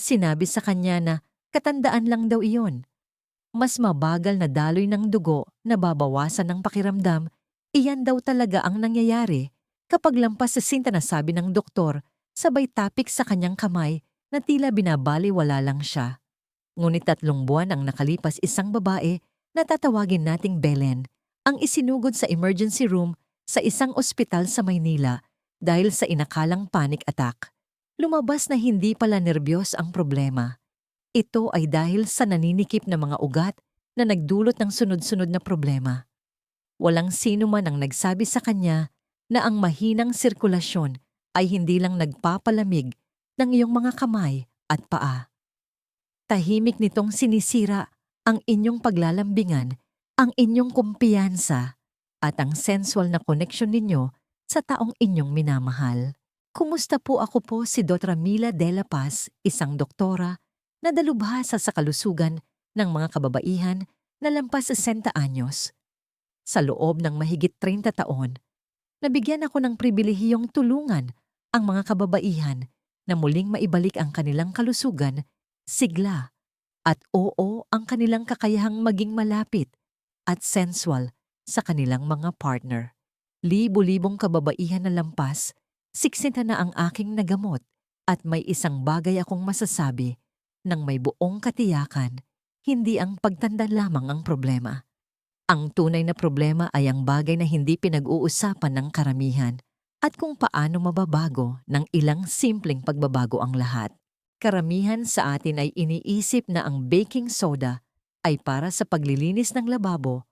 Sinabi sa kanya na katandaan lang daw iyon. Mas mabagal na daloy ng dugo na babawasan ng pakiramdam, iyan daw talaga ang nangyayari kapag lampas sa sinta na sabi ng doktor sabay tapik sa kanyang kamay na tila binabaliwala lang siya. Ngunit tatlong buwan ang nakalipas isang babae na tatawagin nating Belen ang isinugod sa emergency room sa isang ospital sa Maynila dahil sa inakalang panic attack. Lumabas na hindi pala nerbiyos ang problema. Ito ay dahil sa naninikip na mga ugat na nagdulot ng sunod-sunod na problema. Walang sino man ang nagsabi sa kanya na ang mahinang sirkulasyon ay hindi lang nagpapalamig ng iyong mga kamay at paa. Tahimik nitong sinisira ang inyong paglalambingan, ang inyong kumpiyansa, at ang sensual na koneksyon ninyo sa taong inyong minamahal. Kumusta po ako po si Dr. Mila De La Paz, isang doktora na dalubhasa sa kalusugan ng mga kababaihan na lampas sa 60 anyos. Sa loob ng mahigit 30 taon, nabigyan ako ng pribilehiyong tulungan ang mga kababaihan na muling maibalik ang kanilang kalusugan, sigla, at oo ang kanilang kakayahang maging malapit at sensual sa kanilang mga partner. Libo-libong kababaihan na lampas, siksinta na ang aking nagamot at may isang bagay akong masasabi nang may buong katiyakan, hindi ang pagtanda lamang ang problema. Ang tunay na problema ay ang bagay na hindi pinag-uusapan ng karamihan at kung paano mababago ng ilang simpleng pagbabago ang lahat. Karamihan sa atin ay iniisip na ang baking soda ay para sa paglilinis ng lababo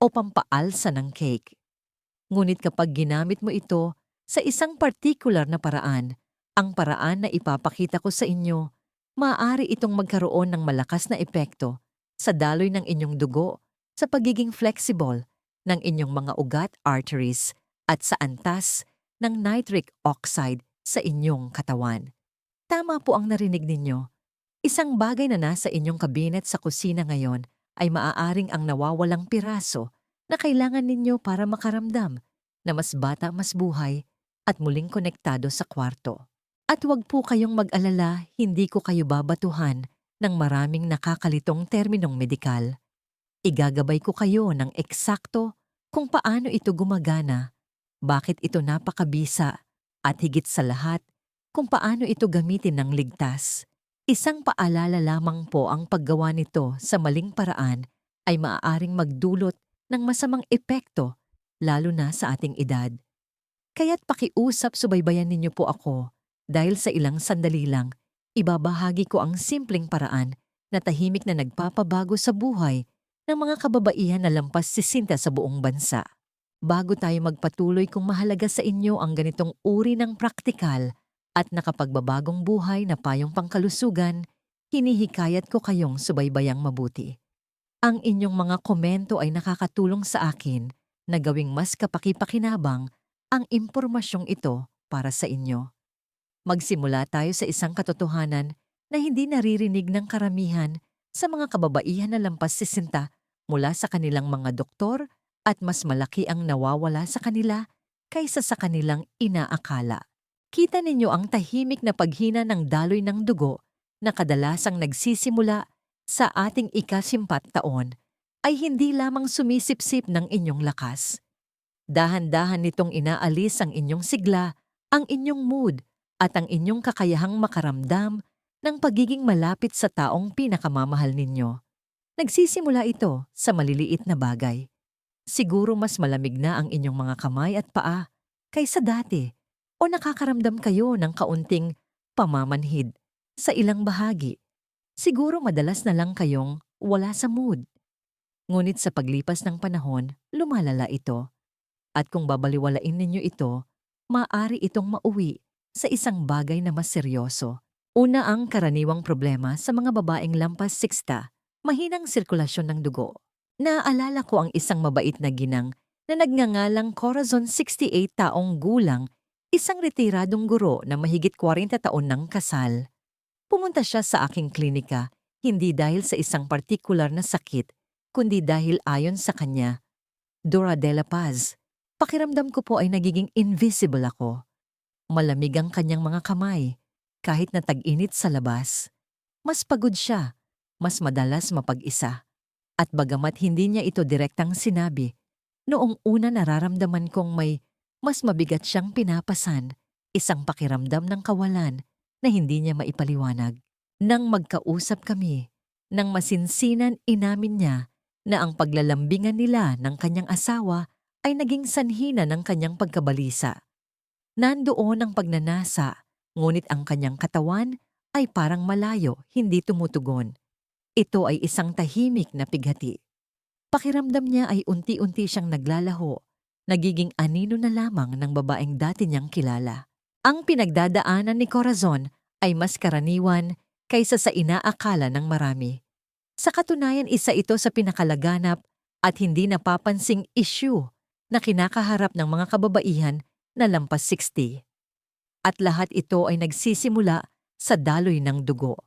o pampaalsa ng cake. Ngunit kapag ginamit mo ito sa isang particular na paraan, ang paraan na ipapakita ko sa inyo, maaari itong magkaroon ng malakas na epekto sa daloy ng inyong dugo, sa pagiging flexible ng inyong mga ugat arteries at sa antas ng nitric oxide sa inyong katawan. Tama po ang narinig ninyo. Isang bagay na nasa inyong kabinet sa kusina ngayon ay maaaring ang nawawalang piraso na kailangan ninyo para makaramdam na mas bata mas buhay at muling konektado sa kwarto. At huwag po kayong mag-alala, hindi ko kayo babatuhan ng maraming nakakalitong terminong medikal. Igagabay ko kayo ng eksakto kung paano ito gumagana, bakit ito napakabisa, at higit sa lahat, kung paano ito gamitin ng ligtas. Isang paalala lamang po ang paggawa nito sa maling paraan ay maaaring magdulot ng masamang epekto, lalo na sa ating edad. Kaya't pakiusap subaybayan ninyo po ako dahil sa ilang sandali lang, ibabahagi ko ang simpleng paraan na tahimik na nagpapabago sa buhay ng mga kababaihan na lampas sisinta sa buong bansa. Bago tayo magpatuloy kung mahalaga sa inyo ang ganitong uri ng praktikal at nakapagbabagong buhay na payong pangkalusugan, hinihikayat ko kayong subaybayang mabuti. Ang inyong mga komento ay nakakatulong sa akin na gawing mas kapakipakinabang ang impormasyong ito para sa inyo. Magsimula tayo sa isang katotohanan na hindi naririnig ng karamihan sa mga kababaihan na lampas sisinta mula sa kanilang mga doktor at mas malaki ang nawawala sa kanila kaysa sa kanilang inaakala. Kita ninyo ang tahimik na paghina ng daloy ng dugo na kadalasang nagsisimula sa ating ikasimpat taon ay hindi lamang sumisipsip ng inyong lakas. Dahan-dahan nitong inaalis ang inyong sigla, ang inyong mood, at ang inyong kakayahang makaramdam ng pagiging malapit sa taong pinakamamahal ninyo. Nagsisimula ito sa maliliit na bagay. Siguro mas malamig na ang inyong mga kamay at paa kaysa dati o nakakaramdam kayo ng kaunting pamamanhid sa ilang bahagi. Siguro madalas na lang kayong wala sa mood. Ngunit sa paglipas ng panahon, lumalala ito. At kung babaliwalain ninyo ito, maaari itong mauwi sa isang bagay na mas seryoso. Una ang karaniwang problema sa mga babaeng lampas 60, mahinang sirkulasyon ng dugo. Naaalala ko ang isang mabait na ginang na nagngangalang Corazon 68 taong gulang, isang retiradong guro na mahigit 40 taon ng kasal. Pumunta siya sa aking klinika, hindi dahil sa isang partikular na sakit, kundi dahil ayon sa kanya, Dora de la Paz, pakiramdam ko po ay nagiging invisible ako. Malamig ang kanyang mga kamay, kahit na tag-init sa labas. mas pagod siya, mas madalas mapag-isa. At bagamat hindi niya ito direktang sinabi, noong una nararamdaman kong may mas mabigat siyang pinapasan, isang pakiramdam ng kawalan na hindi niya maipaliwanag. Nang magkausap kami, nang masinsinan inamin niya na ang paglalambingan nila ng kanyang asawa ay naging sanhina ng kanyang pagkabalisa. Nandoon ang pagnanasa, ngunit ang kanyang katawan ay parang malayo, hindi tumutugon. Ito ay isang tahimik na pighati. Pakiramdam niya ay unti-unti siyang naglalaho, nagiging anino na lamang ng babaeng dati niyang kilala. Ang pinagdadaanan ni Corazon ay mas karaniwan kaysa sa inaakala ng marami. Sa katunayan isa ito sa pinakalaganap at hindi napapansing issue na kinakaharap ng mga kababaihan na lampas 60. At lahat ito ay nagsisimula sa daloy ng dugo.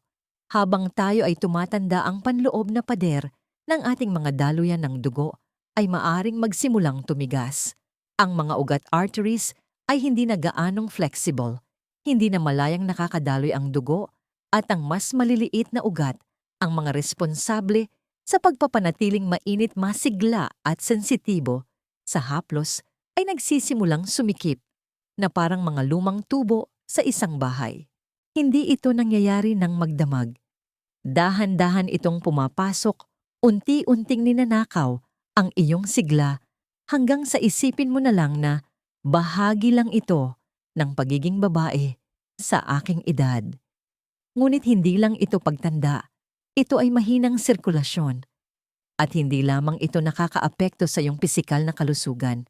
Habang tayo ay tumatanda ang panloob na pader ng ating mga daluyan ng dugo ay maaring magsimulang tumigas. Ang mga ugat arteries ay hindi na gaanong flexible, hindi na malayang nakakadaloy ang dugo at ang mas maliliit na ugat ang mga responsable sa pagpapanatiling mainit masigla at sensitibo sa haplos ay nagsisimulang sumikip na parang mga lumang tubo sa isang bahay. Hindi ito nangyayari ng magdamag. Dahan-dahan itong pumapasok, unti-unting ninanakaw ang iyong sigla hanggang sa isipin mo na lang na bahagi lang ito ng pagiging babae sa aking edad. Ngunit hindi lang ito pagtanda, ito ay mahinang sirkulasyon. At hindi lamang ito nakakaapekto sa iyong pisikal na kalusugan.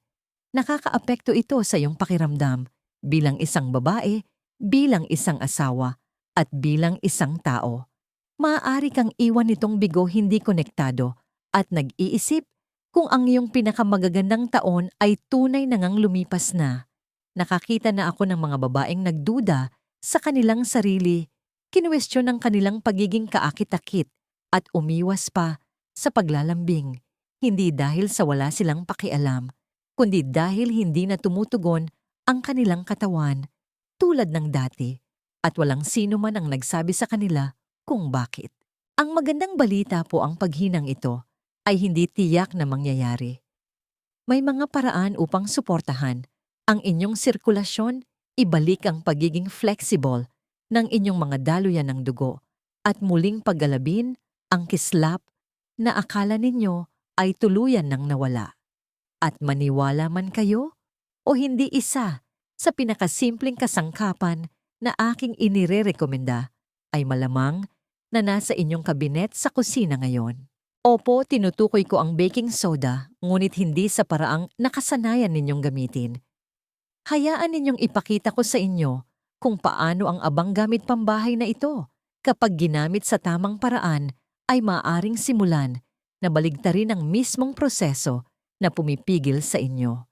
Nakakaapekto ito sa iyong pakiramdam bilang isang babae, bilang isang asawa, at bilang isang tao. Maaari kang iwan itong bigo hindi konektado at nag-iisip kung ang iyong pinakamagagandang taon ay tunay na ngang lumipas na. Nakakita na ako ng mga babaeng nagduda sa kanilang sarili, kinuwestiyon ang kanilang pagiging kaakit-akit at umiwas pa sa paglalambing, hindi dahil sa wala silang pakialam, kundi dahil hindi na tumutugon ang kanilang katawan tulad ng dati at walang sino man ang nagsabi sa kanila kung bakit. Ang magandang balita po ang paghinang ito ay hindi tiyak na mangyayari. May mga paraan upang suportahan ang inyong sirkulasyon, ibalik ang pagiging flexible ng inyong mga daluyan ng dugo at muling paggalabin ang kislap na akala ninyo ay tuluyan ng nawala. At maniwala man kayo o hindi isa sa pinakasimpleng kasangkapan na aking inirerekomenda ay malamang na nasa inyong kabinet sa kusina ngayon. Opo, tinutukoy ko ang baking soda, ngunit hindi sa paraang nakasanayan ninyong gamitin. Hayaan ninyong ipakita ko sa inyo kung paano ang abang gamit pambahay na ito kapag ginamit sa tamang paraan ay maaring simulan na baligtarin ang mismong proseso na pumipigil sa inyo.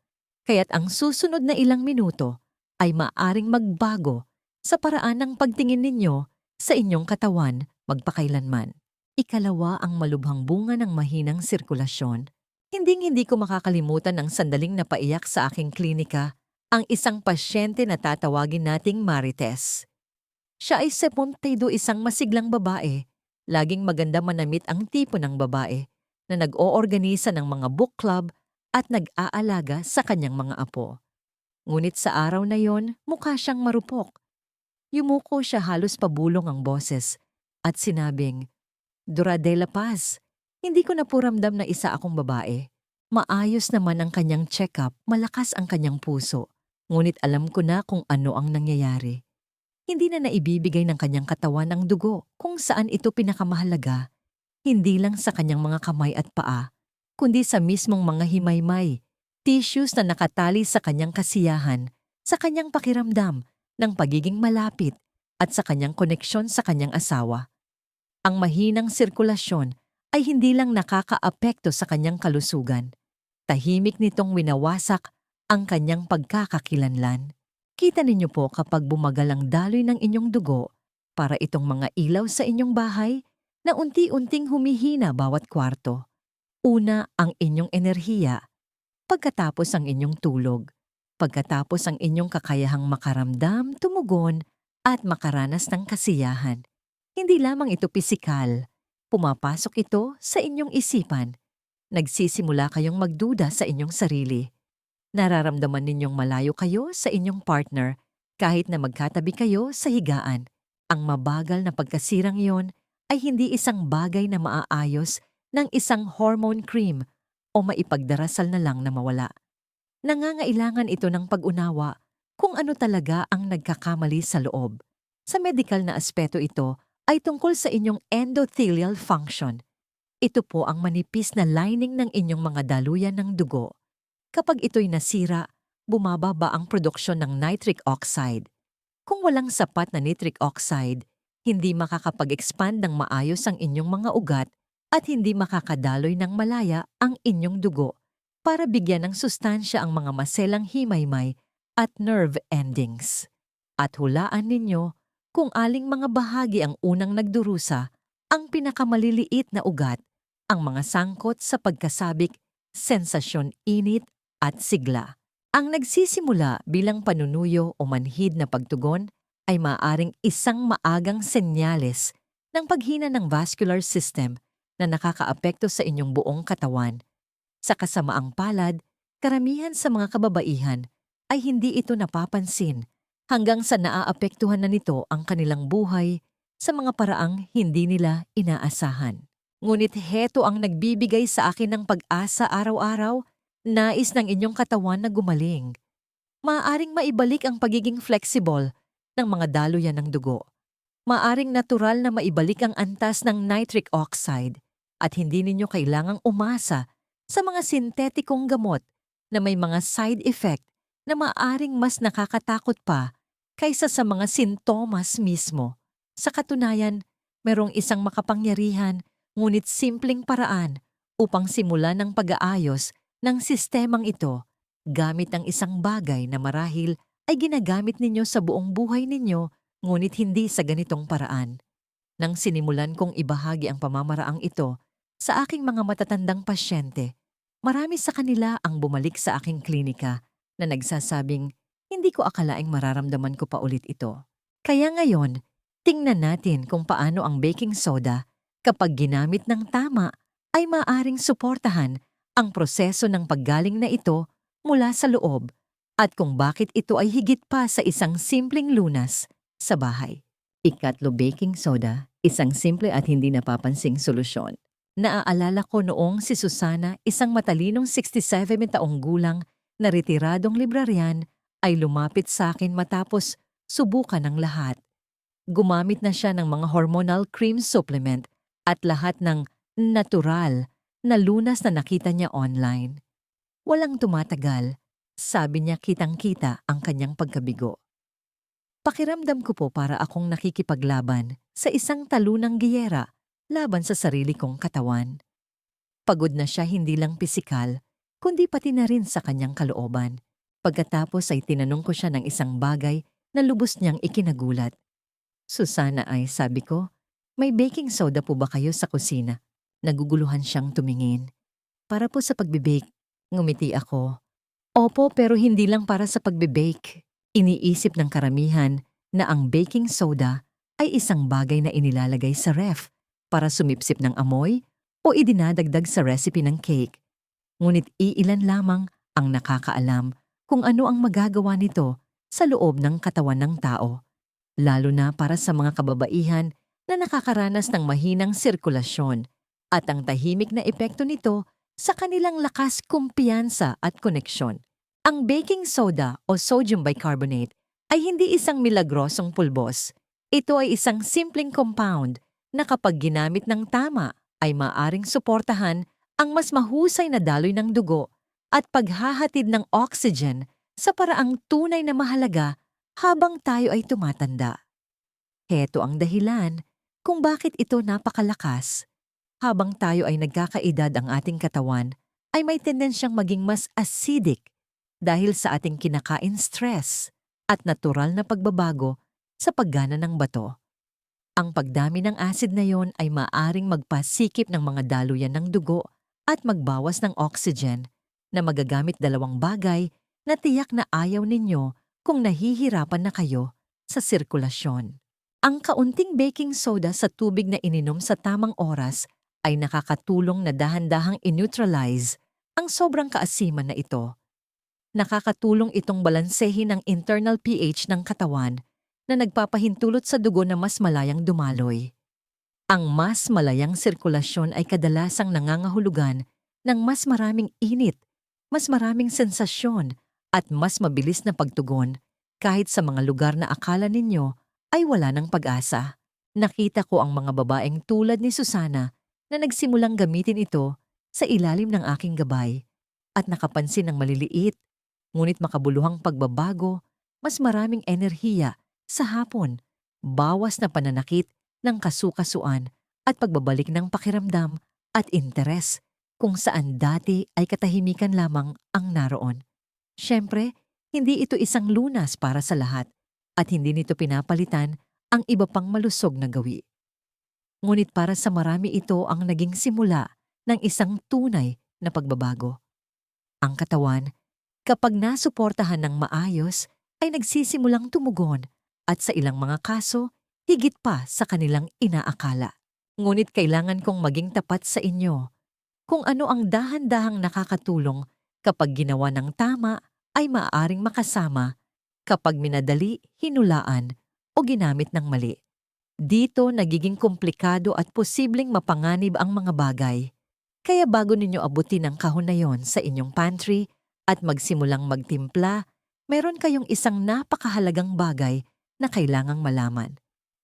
Kaya't ang susunod na ilang minuto ay maaring magbago sa paraan ng pagtingin ninyo sa inyong katawan magpakailanman. Ikalawa ang malubhang bunga ng mahinang sirkulasyon. Hinding-hindi ko makakalimutan ang sandaling napaiyak sa aking klinika ang isang pasyente na tatawagin nating Marites. Siya ay 72 isang masiglang babae Laging maganda manamit ang tipo ng babae na nag-oorganisa ng mga book club at nag-aalaga sa kanyang mga apo. Ngunit sa araw na yon, mukha siyang marupok. Yumuko siya halos pabulong ang boses at sinabing, Dura de la Paz, hindi ko na puramdam na isa akong babae. Maayos naman ang kanyang check-up, malakas ang kanyang puso. Ngunit alam ko na kung ano ang nangyayari hindi na naibibigay ng kanyang katawan ang dugo kung saan ito pinakamahalaga, hindi lang sa kanyang mga kamay at paa, kundi sa mismong mga himaymay, tissues na nakatali sa kanyang kasiyahan, sa kanyang pakiramdam ng pagiging malapit at sa kanyang koneksyon sa kanyang asawa. Ang mahinang sirkulasyon ay hindi lang nakakaapekto sa kanyang kalusugan, tahimik nitong winawasak ang kanyang pagkakakilanlan. Kita ninyo po kapag bumagal ang daloy ng inyong dugo para itong mga ilaw sa inyong bahay na unti-unting humihina bawat kwarto. Una ang inyong enerhiya, pagkatapos ang inyong tulog, pagkatapos ang inyong kakayahang makaramdam, tumugon, at makaranas ng kasiyahan. Hindi lamang ito pisikal. Pumapasok ito sa inyong isipan. Nagsisimula kayong magduda sa inyong sarili. Nararamdaman ninyong malayo kayo sa inyong partner kahit na magkatabi kayo sa higaan. Ang mabagal na pagkasirang iyon ay hindi isang bagay na maaayos ng isang hormone cream o maipagdarasal na lang na mawala. Nangangailangan ito ng pag-unawa kung ano talaga ang nagkakamali sa loob. Sa medical na aspeto ito ay tungkol sa inyong endothelial function. Ito po ang manipis na lining ng inyong mga daluyan ng dugo. Kapag ito'y nasira, bumababa ang produksyon ng nitric oxide. Kung walang sapat na nitric oxide, hindi makakapag-expand ng maayos ang inyong mga ugat at hindi makakadaloy ng malaya ang inyong dugo para bigyan ng sustansya ang mga maselang himaymay at nerve endings. At hulaan ninyo kung aling mga bahagi ang unang nagdurusa, ang pinakamaliliit na ugat, ang mga sangkot sa pagkasabik, sensasyon init at sigla. Ang nagsisimula bilang panunuyo o manhid na pagtugon ay maaring isang maagang senyales ng paghina ng vascular system na nakakaapekto sa inyong buong katawan. Sa kasamaang palad, karamihan sa mga kababaihan ay hindi ito napapansin hanggang sa naaapektuhan na nito ang kanilang buhay sa mga paraang hindi nila inaasahan. Ngunit heto ang nagbibigay sa akin ng pag-asa araw-araw Nais ng inyong katawan na gumaling. Maaring maibalik ang pagiging flexible ng mga daluyan ng dugo. Maaring natural na maibalik ang antas ng nitric oxide at hindi ninyo kailangang umasa sa mga sintetikong gamot na may mga side effect na maaring mas nakakatakot pa kaysa sa mga sintomas mismo. Sa katunayan, merong isang makapangyarihan ngunit simpleng paraan upang simulan ng pag-aayos ng sistemang ito gamit ang isang bagay na marahil ay ginagamit ninyo sa buong buhay ninyo ngunit hindi sa ganitong paraan. Nang sinimulan kong ibahagi ang pamamaraang ito sa aking mga matatandang pasyente, marami sa kanila ang bumalik sa aking klinika na nagsasabing hindi ko akalaing mararamdaman ko pa ulit ito. Kaya ngayon, tingnan natin kung paano ang baking soda kapag ginamit ng tama ay maaring suportahan ang proseso ng paggaling na ito mula sa loob at kung bakit ito ay higit pa sa isang simpleng lunas sa bahay. Ikatlo baking soda, isang simple at hindi napapansing solusyon. Naaalala ko noong si Susana, isang matalinong 67 taong gulang na retiradong librarian, ay lumapit sa akin matapos subukan ng lahat. Gumamit na siya ng mga hormonal cream supplement at lahat ng natural na lunas na nakita niya online. Walang tumatagal, sabi niya kitang-kita ang kanyang pagkabigo. Pakiramdam ko po para akong nakikipaglaban sa isang talunang giyera laban sa sarili kong katawan. Pagod na siya hindi lang pisikal, kundi pati na rin sa kanyang kalooban. Pagkatapos ay tinanong ko siya ng isang bagay na lubos niyang ikinagulat. Susana ay, sabi ko, may baking soda po ba kayo sa kusina? Naguguluhan siyang tumingin. Para po sa pagbibake, ngumiti ako. Opo, pero hindi lang para sa pagbibake. Iniisip ng karamihan na ang baking soda ay isang bagay na inilalagay sa ref para sumipsip ng amoy o idinadagdag sa recipe ng cake. Ngunit iilan lamang ang nakakaalam kung ano ang magagawa nito sa loob ng katawan ng tao, lalo na para sa mga kababaihan na nakakaranas ng mahinang sirkulasyon at ang tahimik na epekto nito sa kanilang lakas kumpiyansa at koneksyon. Ang baking soda o sodium bicarbonate ay hindi isang milagrosong pulbos. Ito ay isang simpleng compound na kapag ginamit ng tama ay maaring suportahan ang mas mahusay na daloy ng dugo at paghahatid ng oxygen sa paraang tunay na mahalaga habang tayo ay tumatanda. Heto ang dahilan kung bakit ito napakalakas habang tayo ay nagkakaedad ang ating katawan, ay may tendensyang maging mas acidic dahil sa ating kinakain stress at natural na pagbabago sa paggana ng bato. Ang pagdami ng acid na yon ay maaring magpasikip ng mga daluyan ng dugo at magbawas ng oxygen na magagamit dalawang bagay na tiyak na ayaw ninyo kung nahihirapan na kayo sa sirkulasyon. Ang kaunting baking soda sa tubig na ininom sa tamang oras ay nakakatulong na dahan-dahang in-neutralize ang sobrang kaasiman na ito. Nakakatulong itong balansehin ang internal pH ng katawan na nagpapahintulot sa dugo na mas malayang dumaloy. Ang mas malayang sirkulasyon ay kadalasang nangangahulugan ng mas maraming init, mas maraming sensasyon, at mas mabilis na pagtugon kahit sa mga lugar na akala ninyo ay wala ng pag-asa. Nakita ko ang mga babaeng tulad ni Susana na nagsimulang gamitin ito sa ilalim ng aking gabay at nakapansin ng maliliit, ngunit makabuluhang pagbabago, mas maraming enerhiya sa hapon, bawas na pananakit ng kasukasuan at pagbabalik ng pakiramdam at interes kung saan dati ay katahimikan lamang ang naroon. Siyempre, hindi ito isang lunas para sa lahat at hindi nito pinapalitan ang iba pang malusog na gawi. Ngunit para sa marami ito ang naging simula ng isang tunay na pagbabago. Ang katawan, kapag nasuportahan ng maayos, ay nagsisimulang tumugon at sa ilang mga kaso, higit pa sa kanilang inaakala. Ngunit kailangan kong maging tapat sa inyo kung ano ang dahan-dahang nakakatulong kapag ginawa ng tama ay maaaring makasama kapag minadali, hinulaan o ginamit ng mali. Dito nagiging komplikado at posibleng mapanganib ang mga bagay. Kaya bago ninyo abutin ang kahon na yon sa inyong pantry at magsimulang magtimpla, meron kayong isang napakahalagang bagay na kailangang malaman.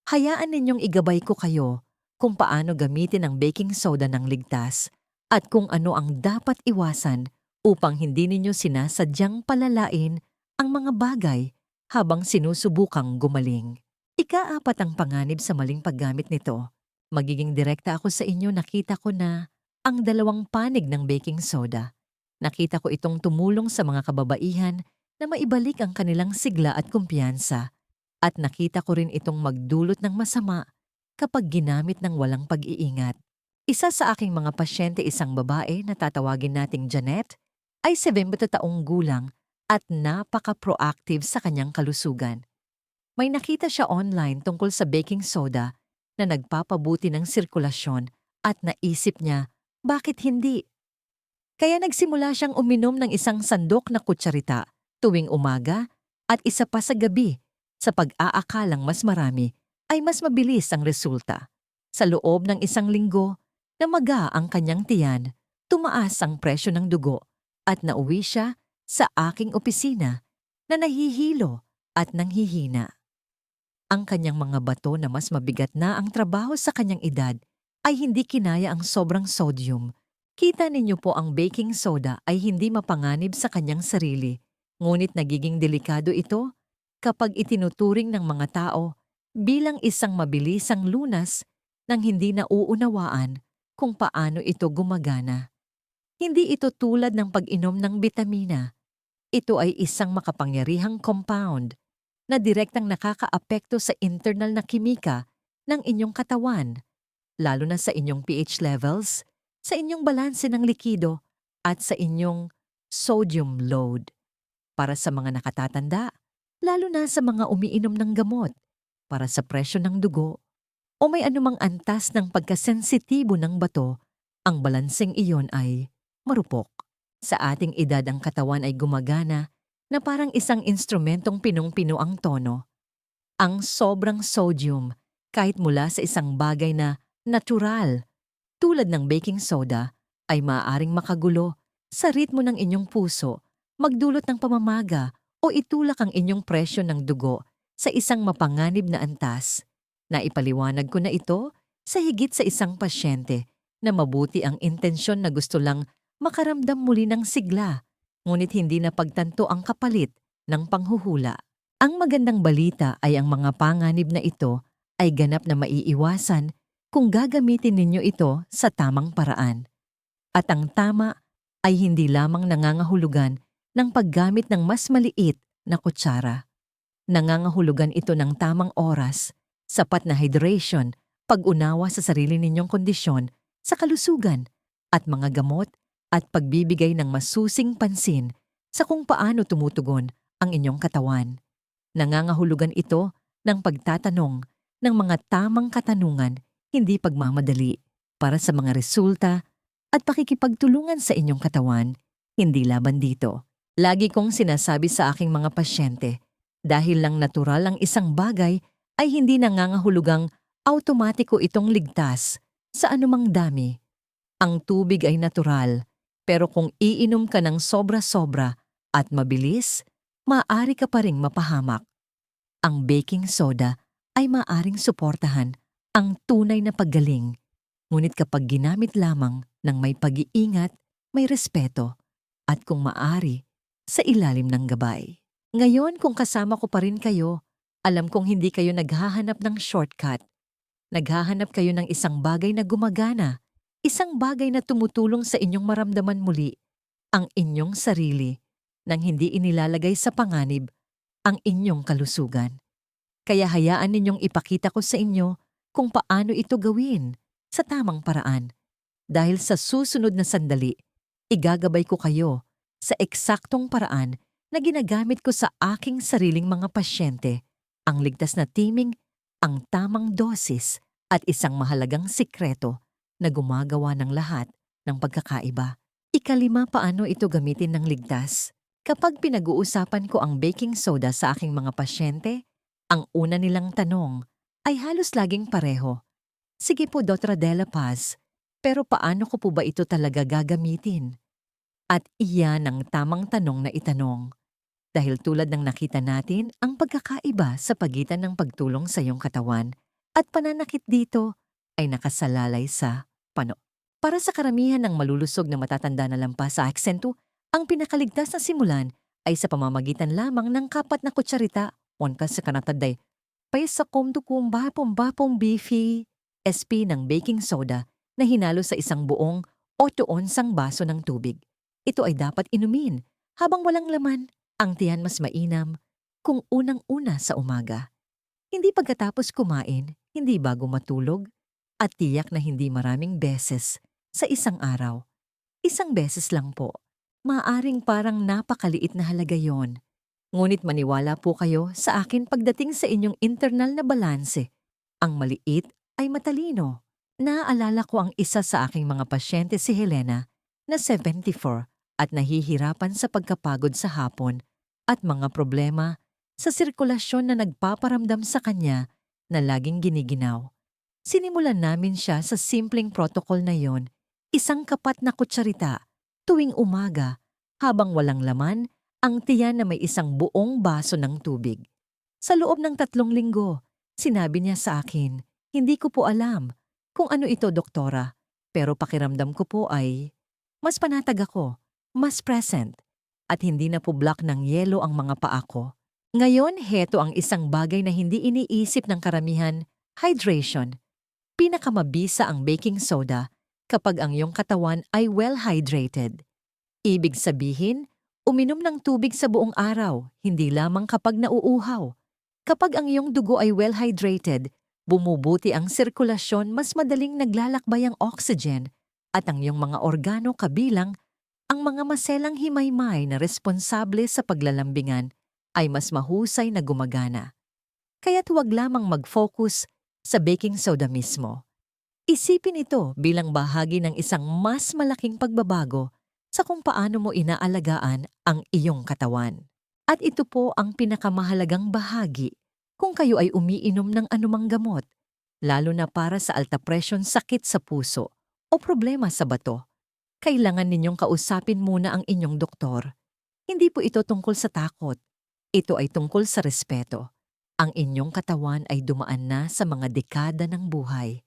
Hayaan ninyong igabay ko kayo kung paano gamitin ang baking soda ng ligtas at kung ano ang dapat iwasan upang hindi ninyo sinasadyang palalain ang mga bagay habang sinusubukang gumaling. Ikaapat ang panganib sa maling paggamit nito. Magiging direkta ako sa inyo nakita ko na ang dalawang panig ng baking soda. Nakita ko itong tumulong sa mga kababaihan na maibalik ang kanilang sigla at kumpiyansa. At nakita ko rin itong magdulot ng masama kapag ginamit ng walang pag-iingat. Isa sa aking mga pasyente isang babae na tatawagin nating Janet ay 70 taong gulang at napaka-proactive sa kanyang kalusugan. May nakita siya online tungkol sa baking soda na nagpapabuti ng sirkulasyon at naisip niya, bakit hindi? Kaya nagsimula siyang uminom ng isang sandok na kutsarita tuwing umaga at isa pa sa gabi sa pag-aakalang mas marami ay mas mabilis ang resulta. Sa loob ng isang linggo, namaga ang kanyang tiyan, tumaas ang presyo ng dugo at nauwi siya sa aking opisina na nahihilo at nanghihina ang kanyang mga bato na mas mabigat na ang trabaho sa kanyang edad ay hindi kinaya ang sobrang sodium. Kita ninyo po ang baking soda ay hindi mapanganib sa kanyang sarili, ngunit nagiging delikado ito kapag itinuturing ng mga tao bilang isang mabilisang lunas nang hindi nauunawaan kung paano ito gumagana. Hindi ito tulad ng pag-inom ng bitamina. Ito ay isang makapangyarihang compound na direktang nakakaapekto sa internal na kimika ng inyong katawan, lalo na sa inyong pH levels, sa inyong balanse ng likido, at sa inyong sodium load. Para sa mga nakatatanda, lalo na sa mga umiinom ng gamot, para sa presyo ng dugo, o may anumang antas ng pagkasensitibo ng bato, ang balanseng iyon ay marupok. Sa ating edad ang katawan ay gumagana na parang isang instrumentong pinong-pino ang tono. Ang sobrang sodium, kahit mula sa isang bagay na natural, tulad ng baking soda, ay maaaring makagulo sa ritmo ng inyong puso, magdulot ng pamamaga o itulak ang inyong presyo ng dugo sa isang mapanganib na antas. Naipaliwanag ko na ito sa higit sa isang pasyente na mabuti ang intensyon na gusto lang makaramdam muli ng sigla ngunit hindi na pagtanto ang kapalit ng panghuhula. Ang magandang balita ay ang mga panganib na ito ay ganap na maiiwasan kung gagamitin ninyo ito sa tamang paraan. At ang tama ay hindi lamang nangangahulugan ng paggamit ng mas maliit na kutsara. Nangangahulugan ito ng tamang oras, sapat na hydration, pag-unawa sa sarili ninyong kondisyon, sa kalusugan, at mga gamot at pagbibigay ng masusing pansin sa kung paano tumutugon ang inyong katawan. Nangangahulugan ito ng pagtatanong ng mga tamang katanungan, hindi pagmamadali para sa mga resulta at pakikipagtulungan sa inyong katawan, hindi laban dito. Lagi kong sinasabi sa aking mga pasyente, dahil lang natural ang isang bagay ay hindi nangangahulugang automatiko itong ligtas sa anumang dami. Ang tubig ay natural, pero kung iinom ka ng sobra-sobra at mabilis, maaari ka pa ring mapahamak. Ang baking soda ay maaring suportahan ang tunay na paggaling, ngunit kapag ginamit lamang ng may pag-iingat, may respeto, at kung maari, sa ilalim ng gabay. Ngayon kung kasama ko pa rin kayo, alam kong hindi kayo naghahanap ng shortcut. Naghahanap kayo ng isang bagay na gumagana, isang bagay na tumutulong sa inyong maramdaman muli ang inyong sarili nang hindi inilalagay sa panganib ang inyong kalusugan. Kaya hayaan ninyong ipakita ko sa inyo kung paano ito gawin sa tamang paraan. Dahil sa susunod na sandali, igagabay ko kayo sa eksaktong paraan na ginagamit ko sa aking sariling mga pasyente, ang ligtas na timing, ang tamang dosis at isang mahalagang sikreto na gumagawa ng lahat ng pagkakaiba. Ikalima paano ito gamitin ng ligtas. Kapag pinag-uusapan ko ang baking soda sa aking mga pasyente, ang una nilang tanong ay halos laging pareho. Sige po, Dr. Dela Paz, pero paano ko po ba ito talaga gagamitin? At iyan ang tamang tanong na itanong. Dahil tulad ng nakita natin, ang pagkakaiba sa pagitan ng pagtulong sa iyong katawan at pananakit dito ay nakasalalay sa pano. Para sa karamihan ng malulusog na matatanda na lampas sa aksento, ang pinakaligtas na simulan ay sa pamamagitan lamang ng kapat na kutsarita, onkas sa kanataday, pay sa kumdukum bapong bapong beefy, SP ng baking soda na hinalo sa isang buong o onsang baso ng tubig. Ito ay dapat inumin habang walang laman, ang tiyan mas mainam kung unang-una sa umaga. Hindi pagkatapos kumain, hindi bago matulog, at tiyak na hindi maraming beses sa isang araw. Isang beses lang po. Maaring parang napakaliit na halaga yon. Ngunit maniwala po kayo sa akin pagdating sa inyong internal na balanse. Ang maliit ay matalino. Naaalala ko ang isa sa aking mga pasyente si Helena na 74 at nahihirapan sa pagkapagod sa hapon at mga problema sa sirkulasyon na nagpaparamdam sa kanya na laging giniginaw. Sinimulan namin siya sa simpleng protocol na yon, isang kapat na kutsarita tuwing umaga habang walang laman ang tiyan na may isang buong baso ng tubig. Sa loob ng tatlong linggo, sinabi niya sa akin, hindi ko po alam kung ano ito, doktora, pero pakiramdam ko po ay mas panatag ako, mas present, at hindi na po block ng yelo ang mga paa ko. Ngayon, heto ang isang bagay na hindi iniisip ng karamihan, hydration. Pinakamabisa ang baking soda kapag ang iyong katawan ay well-hydrated. Ibig sabihin, uminom ng tubig sa buong araw, hindi lamang kapag nauuhaw. Kapag ang iyong dugo ay well-hydrated, Bumubuti ang sirkulasyon, mas madaling naglalakbay ang oxygen at ang iyong mga organo kabilang ang mga maselang himaymay na responsable sa paglalambingan ay mas mahusay na gumagana. Kaya't huwag lamang mag-focus sa baking soda mismo. Isipin ito bilang bahagi ng isang mas malaking pagbabago sa kung paano mo inaalagaan ang iyong katawan. At ito po ang pinakamahalagang bahagi kung kayo ay umiinom ng anumang gamot, lalo na para sa alta presyon sakit sa puso o problema sa bato. Kailangan ninyong kausapin muna ang inyong doktor. Hindi po ito tungkol sa takot. Ito ay tungkol sa respeto. Ang inyong katawan ay dumaan na sa mga dekada ng buhay.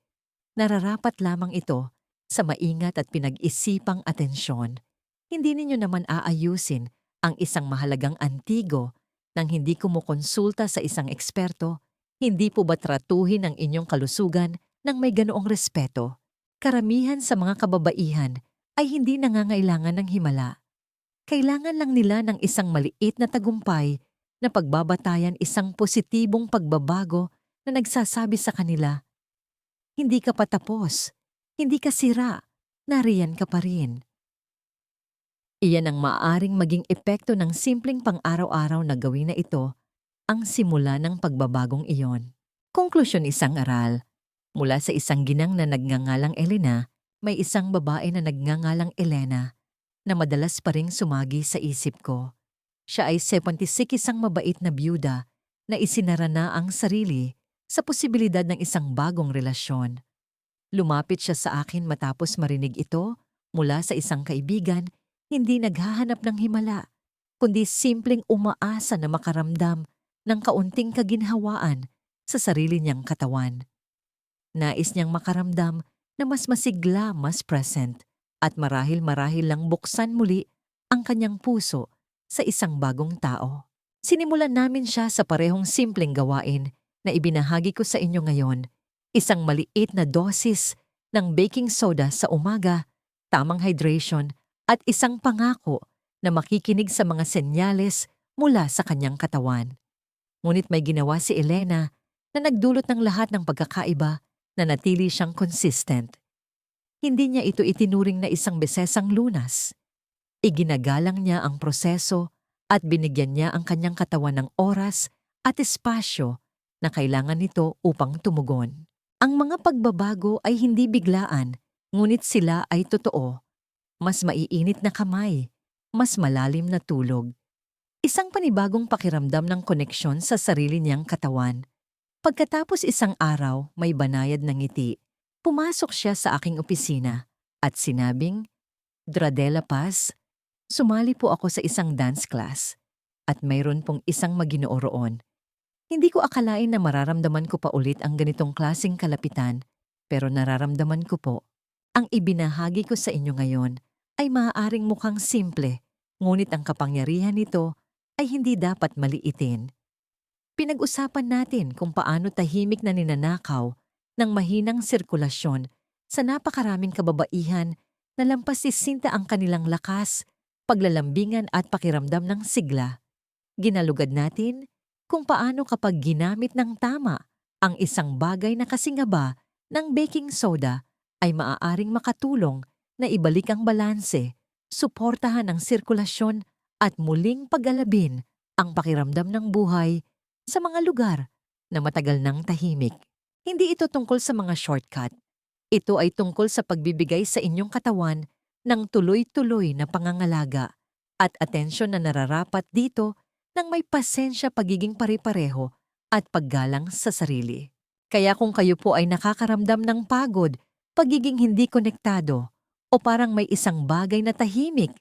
Nararapat lamang ito sa maingat at pinag-isipang atensyon. Hindi ninyo naman aayusin ang isang mahalagang antigo nang hindi kumukonsulta sa isang eksperto, hindi po ba tratuhin ang inyong kalusugan ng may ganoong respeto? Karamihan sa mga kababaihan ay hindi nangangailangan ng himala. Kailangan lang nila ng isang maliit na tagumpay na pagbabatayan isang positibong pagbabago na nagsasabi sa kanila, Hindi ka patapos, hindi ka sira, nariyan ka pa rin. Iyan ang maaaring maging epekto ng simpleng pang-araw-araw na gawin na ito, ang simula ng pagbabagong iyon. Konklusyon isang aral. Mula sa isang ginang na nagngangalang Elena, may isang babae na nagngangalang Elena na madalas pa ring sumagi sa isip ko. Siya ay 76 isang mabait na byuda na isinara na ang sarili sa posibilidad ng isang bagong relasyon. Lumapit siya sa akin matapos marinig ito mula sa isang kaibigan, hindi naghahanap ng himala, kundi simpleng umaasa na makaramdam ng kaunting kaginhawaan sa sarili niyang katawan. Nais niyang makaramdam na mas masigla, mas present, at marahil-marahil lang buksan muli ang kanyang puso sa isang bagong tao. Sinimulan namin siya sa parehong simpleng gawain na ibinahagi ko sa inyo ngayon, isang maliit na dosis ng baking soda sa umaga, tamang hydration, at isang pangako na makikinig sa mga senyales mula sa kanyang katawan. Ngunit may ginawa si Elena na nagdulot ng lahat ng pagkakaiba na natili siyang consistent. Hindi niya ito itinuring na isang besesang lunas. Iginagalang niya ang proseso at binigyan niya ang kanyang katawan ng oras at espasyo na kailangan nito upang tumugon. Ang mga pagbabago ay hindi biglaan, ngunit sila ay totoo. Mas maiinit na kamay, mas malalim na tulog. Isang panibagong pakiramdam ng koneksyon sa sarili niyang katawan. Pagkatapos isang araw, may banayad ng ngiti Pumasok siya sa aking opisina at sinabing, Dradela Paz, sumali po ako sa isang dance class at mayroon pong isang maginoo roon. Hindi ko akalain na mararamdaman ko pa ulit ang ganitong klasing kalapitan, pero nararamdaman ko po. Ang ibinahagi ko sa inyo ngayon ay maaaring mukhang simple, ngunit ang kapangyarihan nito ay hindi dapat maliitin. Pinag-usapan natin kung paano tahimik na ninanakaw ng mahinang sirkulasyon sa napakaraming kababaihan na lampas isinta ang kanilang lakas, paglalambingan at pakiramdam ng sigla. Ginalugad natin kung paano kapag ginamit ng tama ang isang bagay na kasingaba ng baking soda ay maaaring makatulong na ibalik ang balanse, suportahan ang sirkulasyon at muling pagalabin ang pakiramdam ng buhay sa mga lugar na matagal nang tahimik. Hindi ito tungkol sa mga shortcut. Ito ay tungkol sa pagbibigay sa inyong katawan ng tuloy-tuloy na pangangalaga at atensyon na nararapat dito ng may pasensya pagiging pare-pareho at paggalang sa sarili. Kaya kung kayo po ay nakakaramdam ng pagod, pagiging hindi konektado, o parang may isang bagay na tahimik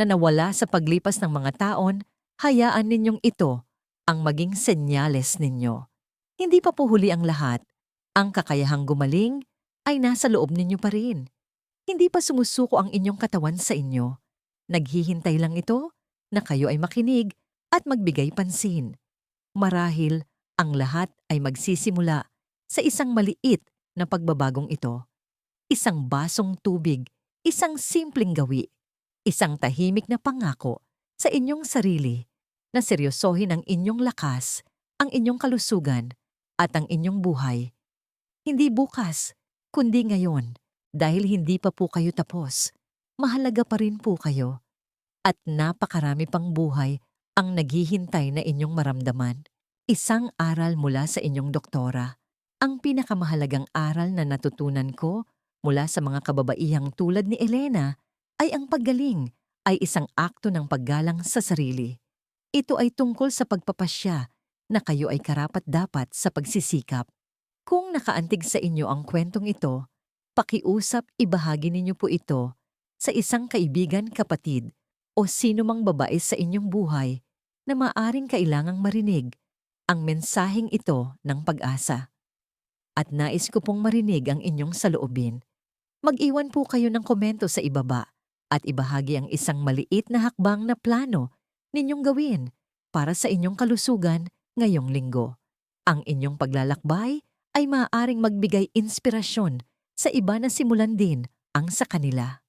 na nawala sa paglipas ng mga taon, hayaan ninyong ito ang maging senyales ninyo. Hindi pa po huli ang lahat. Ang kakayahang gumaling ay nasa loob ninyo pa rin. Hindi pa sumusuko ang inyong katawan sa inyo. Naghihintay lang ito na kayo ay makinig at magbigay pansin. Marahil ang lahat ay magsisimula sa isang maliit na pagbabagong ito. Isang basong tubig, isang simpleng gawi, isang tahimik na pangako sa inyong sarili na seryosohin ang inyong lakas, ang inyong kalusugan, at ang inyong buhay hindi bukas, kundi ngayon. Dahil hindi pa po kayo tapos, mahalaga pa rin po kayo. At napakarami pang buhay ang naghihintay na inyong maramdaman. Isang aral mula sa inyong doktora. Ang pinakamahalagang aral na natutunan ko mula sa mga kababaihang tulad ni Elena ay ang paggaling ay isang akto ng paggalang sa sarili. Ito ay tungkol sa pagpapasya na kayo ay karapat-dapat sa pagsisikap kung nakaantig sa inyo ang kwentong ito, pakiusap ibahagi ninyo po ito sa isang kaibigan kapatid o sino mang babae sa inyong buhay na maaring kailangang marinig ang mensaheng ito ng pag-asa. At nais ko pong marinig ang inyong saloobin. Mag-iwan po kayo ng komento sa ibaba at ibahagi ang isang maliit na hakbang na plano ninyong gawin para sa inyong kalusugan ngayong linggo. Ang inyong paglalakbay ay maaaring magbigay inspirasyon sa iba na simulan din ang sa kanila.